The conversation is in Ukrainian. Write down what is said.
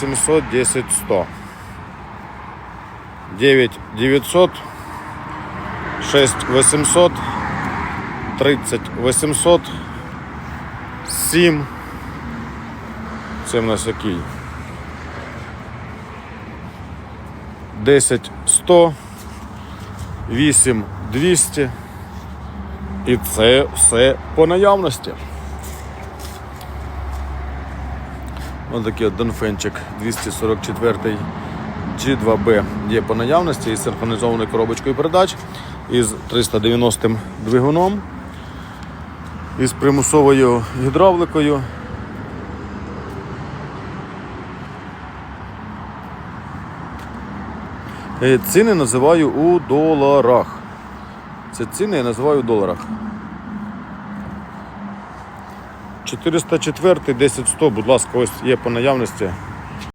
700, 10, 100. 9 900, 6 800, 30 800, 7. Це в нас який? 10 100, 8 200. І це все по наявності. Ось такий Донфенчик 244 G2B є по наявності із синхронізованою коробочкою передач, із 390-м двигуном, із примусовою гідравликою. Е, Ціни називаю у доларах. Це ціни я називаю у доларах. 404 10 100, будь ласка, ось є по наявності.